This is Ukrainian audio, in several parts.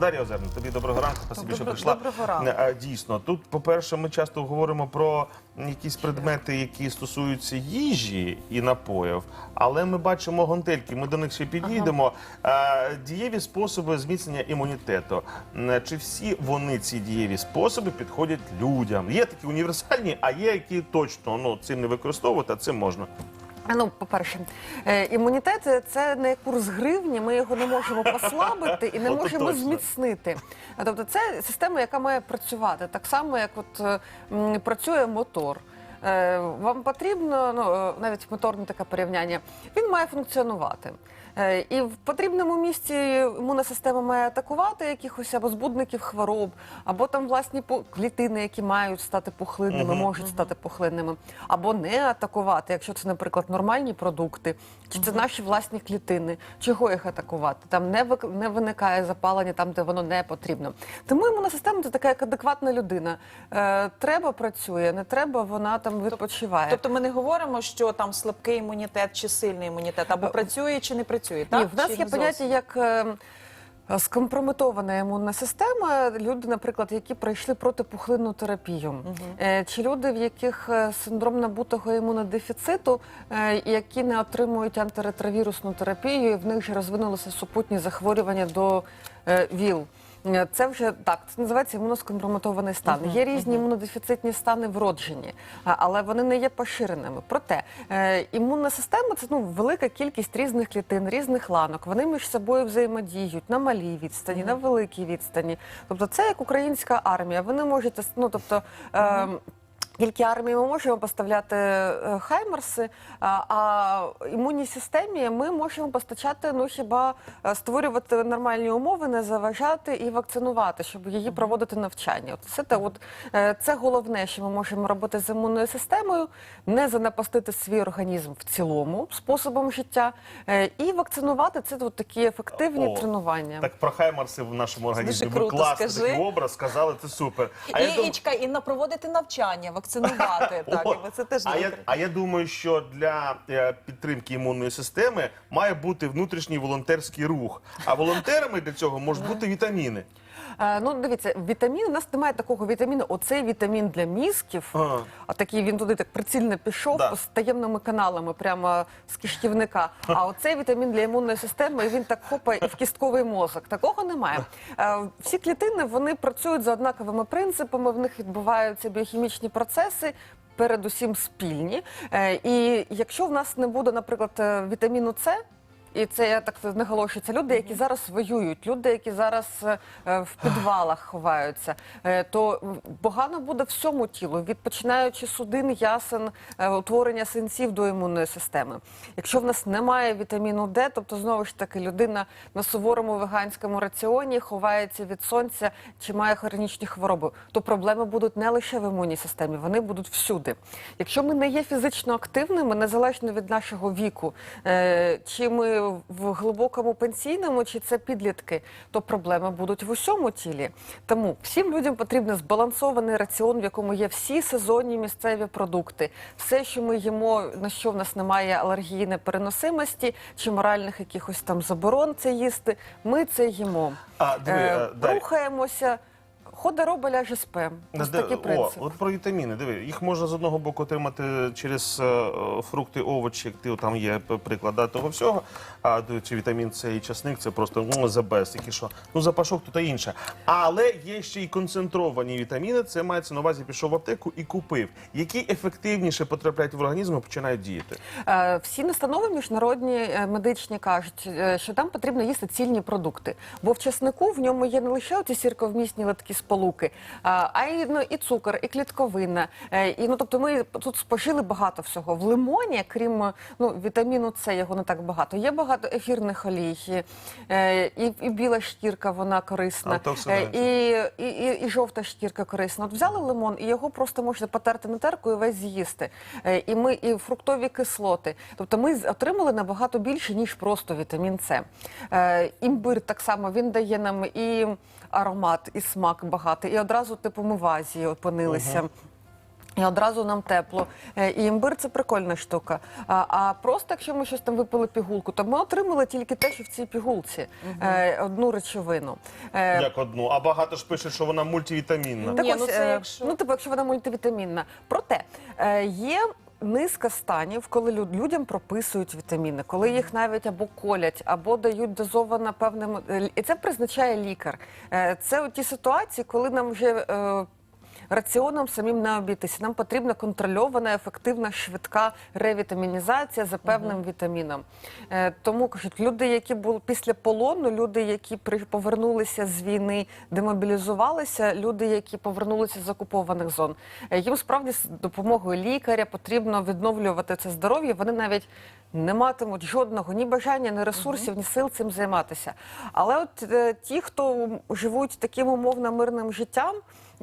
Дар'я Озерна, тобі доброго ранку, спасибі, що Добро- прийшла. доброго ранку. А, Дійсно, тут, по-перше, ми часто говоримо про якісь предмети, які стосуються їжі і напоїв, але ми бачимо гонтельки, ми до них ще підійдемо. А, Дієві способи зміцнення імунітету. М, Чи всі вони, ці дієві способи, підходять людям? Є такі універсальні, а є які точно ну, цим не використовувати, а цим можна. Ну, по-перше, е, імунітет це не курс гривні, ми його не можемо послабити і не можемо точно. зміцнити. А, Тобто, це система, яка має працювати так само, як от е, м, працює мотор. Е, Вам потрібно, ну е, навіть моторне таке порівняння, він має функціонувати. Е, І в потрібному місці імунна система має атакувати якихось або збудників хвороб, або там власні клітини, які мають стати пухлинними, можуть стати пухлинними, або не атакувати, якщо це, наприклад, нормальні продукти, чи це наші власні клітини. Чого їх атакувати? Там не не виникає запалення там, де воно не потрібно. Тому імунна система це така як адекватна людина. Е, треба працює, не треба, вона там відпочиває. Тобто ми не говоримо, що там слабкий імунітет чи сильний імунітет, або працює чи не працює. Так? Ні, в нас Чи є не поняття зовсім? як е, скомпрометована імунна система. Люди, наприклад, які пройшли протипухлинну терапію, Е, чи люди, в яких е, синдром набутого імунодефіциту, е, які не отримують антиретровірусну терапію, і в них же розвинулися супутні захворювання до е, ВІЛ. Е, Це вже так, це називається імуноскомпрометований стан. Є різні імунодефіцитні стани вроджені, але вони не є поширеними. Проте е, імунна система це ну велика кількість різних клітин, різних ланок. Вони між собою взаємодіють на малій відстані, на великій відстані. Тобто, це як українська армія. Вони можуть ну тобто. Е, Тільки армії ми можемо поставляти е, хаймерси, а, імунній системі ми можемо постачати, ну хіба е, створювати нормальні умови, не заважати і вакцинувати, щоб її проводити навчання. От це те, от е, це головне, що ми можемо робити з імунною системою, не занапастити свій організм в цілому способом життя, і вакцинувати це от такі ефективні О, тренування. Так про хаймарси в нашому організмі. дуже круто, класний образ, сказали, це супер. А І, я дум- і, чекай, і на проводити навчання, вакцинувати. так, О, це теж а, я, а я думаю, що для е, підтримки імунної системи має бути внутрішній волонтерський рух. А волонтерами для цього можуть бути вітаміни. Е, Ну, дивіться, вітамін, у нас немає такого вітаміну. Оцей вітамін для мізків. А. А такий він туди так прицільно пішов Да. з таємними каналами, прямо з кишківника. А оцей вітамін для імунної системи, він так хопає і в кістковий мозок. Такого немає. Е, Всі клітини вони працюють за однаковими принципами. В них відбуваються біохімічні процеси. Передусім спільні, Е, і якщо в нас не буде, наприклад, е, вітаміну С, і це я так наголошую, це люди, які зараз воюють, люди, які зараз е, в підвалах ховаються, е, то погано буде всьому тілу, від починаючи судин, ясен, е, утворення синців до імунної системи. Якщо в нас немає вітаміну Д, тобто знову ж таки людина на суворому веганському раціоні ховається від сонця чи має хронічні хвороби, то проблеми будуть не лише в імунній системі, вони будуть всюди. Якщо ми не є фізично активними, незалежно від нашого віку, чи ми в глибокому пенсійному, чи це підлітки, то проблеми будуть в усьому тілі. Тому всім людям потрібен збалансований раціон, в якому є всі сезонні місцеві продукти, все, що ми їмо, на що в нас немає алергії, непереносимості чи моральних якихось там заборон це їсти. Ми це їмо. А, диви, Е, е, Дар'я. рухаємося. Хода ляже спем. Ось Де- такий О, принцип. от про вітаміни. Диви, їх можна з одного боку отримати через е, е, фрукти, овочі, як ти там є п- приклад да, того всього. А до- чи вітамін С і часник це просто ну, за без, які що. Ну, запашок то та інше. Але є ще й концентровані вітаміни. Це мається на увазі, пішов в аптеку і купив. Які ефективніше потрапляють в організм і починають діяти. Е, Всі настанови міжнародні е, медичні кажуть, е, що там потрібно їсти цільні продукти. Бо в часнику в ньому є не лише оці сірковмісні литкі сполуки, а й ну, і цукор, і клітковина. Е, І ну тобто ми тут спожили багато всього. В лимоні, крім ну вітаміну С, його не так багато. Є багато ефірних олій, е, і, і біла шкірка, вона корисна, Е, і, і, і, і жовта шкірка корисна. От взяли лимон, і його просто можна потерти на терку і весь з'їсти. І ми і фруктові кислоти. Тобто ми отримали набагато більше, ніж просто вітамін С. Імбир так само він дає нам і аромат і смак багатий. І одразу типу ми в Азії опинилися. І одразу нам тепло. Е, І імбир це прикольна штука. А, а просто якщо ми щось там випили пігулку, то ми отримали тільки те, що в цій пігулці е, одну речовину. Е, Як одну, а багато ж пишуть, що вона мультивітамінна. так Ні, ось, ну це якщо- ну, типу, якщо вона мультивітамінна. Проте е, є. Низка станів, коли люд- людям прописують вітаміни, коли їх навіть або колять, або дають дозовано певним е, і це призначає лікар. Е, Це ті ситуації, коли нам вже е, раціоном самим не обійтися. Нам потрібна контрольована, ефективна, швидка ревітамінізація за певним вітаміном. Е, Тому кажуть, люди, які були після полону, люди, які при- повернулися з війни, демобілізувалися, люди, які повернулися з окупованих зон, е, їм справді з допомогою лікаря потрібно відновлювати це здоров'я. Вони навіть не матимуть жодного ні бажання, ні ресурсів, ні сил цим займатися. Але от е, ті, хто живуть таким умовно мирним життям.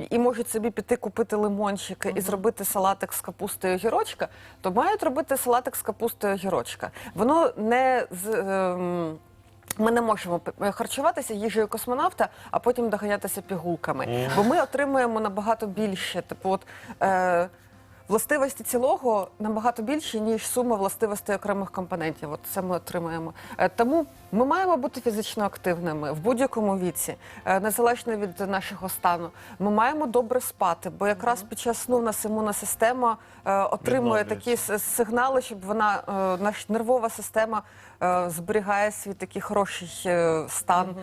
І можуть собі піти купити лимончики і зробити салатик з капустою гірочка, то мають робити салатик з капустою гірочка. Воно не з. ем, ми не можемо п- харчуватися їжею космонавта, а потім доганятися пігулками. Бо ми отримуємо набагато більше. Типу, от е, властивості цілого набагато більше, ніж сума властивостей окремих компонентів. От це ми отримуємо. Е, тому ми маємо бути фізично активними в будь-якому віці, е, незалежно від нашого стану. Ми маємо добре спати, бо якраз під час сну в нас імунна система е, отримує такі сигнали, щоб вона наша нервова система зберігає свій такий хороший стан.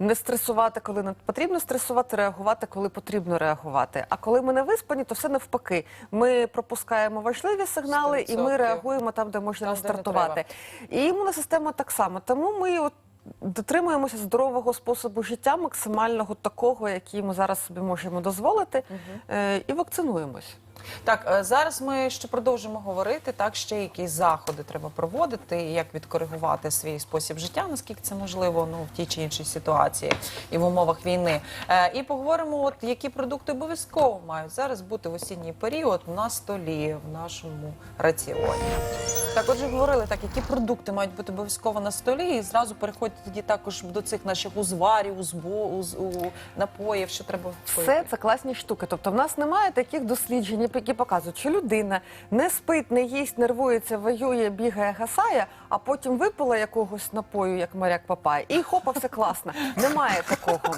Не стресувати, коли не потрібно стресувати, реагувати, коли потрібно реагувати. А коли ми не виспані, то все навпаки. Ми пропускаємо важливі сигнали, і ми реагуємо там, де можна Там, не де стартувати. І імунна система так само. Тому ми от дотримуємося здорового способу життя, максимального такого, який ми зараз собі можемо дозволити, е, і вакцинуємось. Так, е, зараз ми ще продовжимо говорити. Так, ще якісь заходи треба проводити, як відкоригувати свій спосіб життя, наскільки це можливо, ну в тій чи іншій ситуації і в умовах війни. Е, і поговоримо, от які продукти обов'язково мають зараз бути в осінній період на столі в нашому раціоні. Так, отже, говорили так, які продукти мають бути обов'язково на столі, і зразу переходять тоді також до цих наших узварів, узбо, уз, у, напоїв, що треба Все це класні штуки. Тобто, в нас немає таких досліджень, які показують, що людина не спить, не їсть, нервується, воює, бігає, гасає, а потім випила якогось напою, як моряк Папай, і хопа, все класно. Немає такого.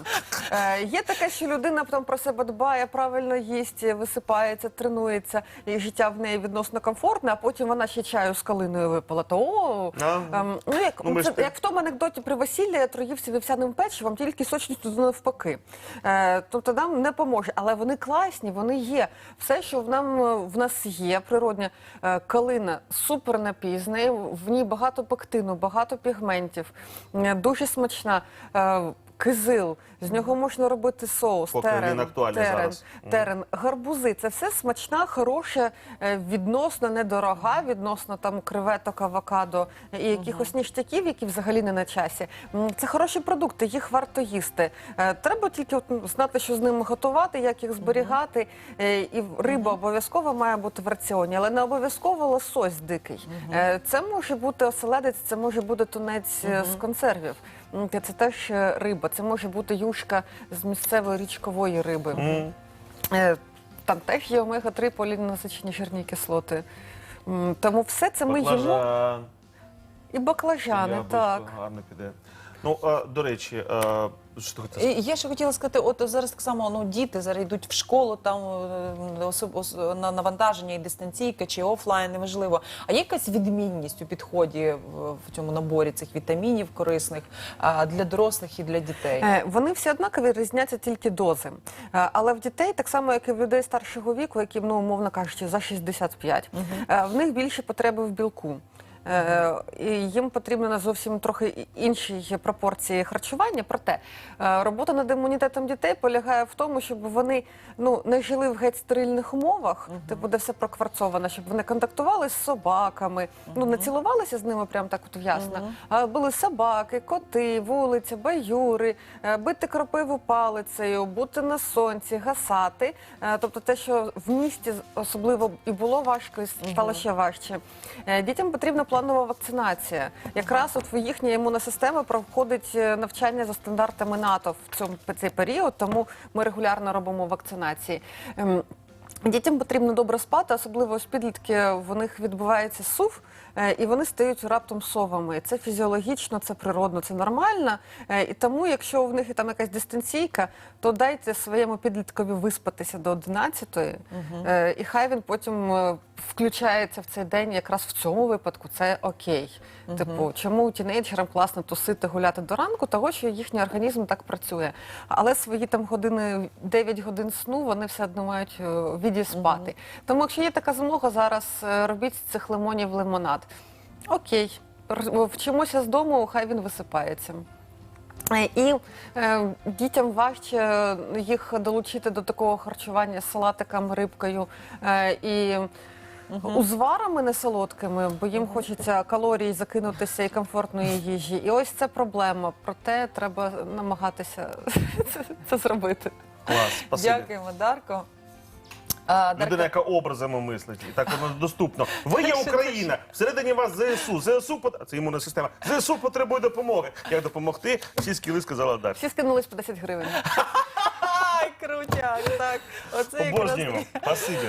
Е, є таке, що людина потім про себе дбає, правильно їсть, висипається, тренується, і життя в неї відносно комфортне, а потім вона ще чаю з калиною випила. То о, ем, ну як, Ну, ми це, як в тому анекдоті при весіллі я троївся вівсяним печивом, тільки сочністю навпаки. Е, тобто нам не поможе. Але вони класні, вони є. Все, що в нам е, в нас є, природня е, калина супер напізна, в ній багато пектину, багато пігментів, е, дуже смачна. Кизил, з нього можна робити соус, Поки терен, він актуальний терен, зараз. Терен, гарбузи. Це все смачна, хороша, е, відносно недорога, відносно там креветок, авокадо і якихось ніштяків, які взагалі не на часі. М, Це хороші продукти, їх варто їсти. Е, Треба тільки от знати, що з ними готувати, як їх зберігати. Е, І риба обов'язково має бути в раціоні, але не обов'язково лосось дикий. Е, Це може бути оселедець, це може бути тунець е, з консервів. Це теж е, риба, це може бути юшка з місцевої річкової риби. Е, Там теж є омега-3 полінасичені жирні кислоти. Тому все це ми їмо. І баклажани, Я так. гарно піде. Ну, е, до речі, е, що ти хотів І Я ще хотіла сказати, от зараз так само ну діти зараз йдуть в школу, там е, особ- ос- на навантаження і дистанційка чи офлайн, неважливо. А є якась відмінність у підході в, в цьому наборі цих вітамінів корисних а, для дорослих і для дітей? Е, Вони всі однакові різняться тільки дози. Е, Але в дітей, так само як і в людей старшого віку, яким, ну, умовно кажучи, за 65, е, в них більше потреби в білку. Е, І їм потрібно на зовсім трохи і- іншій пропорції харчування. Проте е, робота над імунітетом дітей полягає в тому, щоб вони ну не жили в геть стерильних умовах, типу, де все прокварцовано, щоб вони контактували з собаками, ну не цілувалися з ними прям так от в'ясно, а були собаки, коти, вулиця, баюри, е, бити кропиву палицею, бути на сонці, гасати. Тобто те, що в місті особливо і було важко, і стало ще важче. Дітям потрібно позапланова вакцинація. Якраз от їхня імунна система проходить е, навчання за стандартами НАТО в цьому цей період, тому ми регулярно робимо вакцинації. Ем, Дітям потрібно добре спати, особливо ось підлітки, в них відбувається сув, і вони стають раптом совами. Це фізіологічно, це природно, це нормально. Е, І тому, якщо в них там якась дистанційка, то дайте своєму підліткові виспатися до 11-ї, е, і хай він потім е, включається в цей день якраз в цьому випадку. Це окей. Типу, чому тінейджерам класно тусити, гуляти до ранку, того що їхній організм так працює. Але свої там години, 9 годин сну вони все одно мають е, відіспати. Тому, якщо є така змога, зараз е, робіть з цих лимонів лимонад. Окей, вчимося з дому, хай він висипається. Е, І е, дітям важче їх долучити до такого харчування з салатиками, рибкою е, і узварами несолодкими, бо їм хочеться калорій закинутися і комфортної їжі. І ось це проблема. Проте треба намагатися це, це зробити. Клас. Дякуємо, Дарко. А, Людина, яка образами мислить, і так воно доступно. Ви є Україна, всередині вас ЗСУ. ЗСУ пот- це імунна система. ЗСУ потребує допомоги. Як допомогти? Всі скіли сказала Дар'я. Всі скинулись по 10 гривень. Ай, крутяк, так. Оце якраз... Обожнюємо. Спасибі.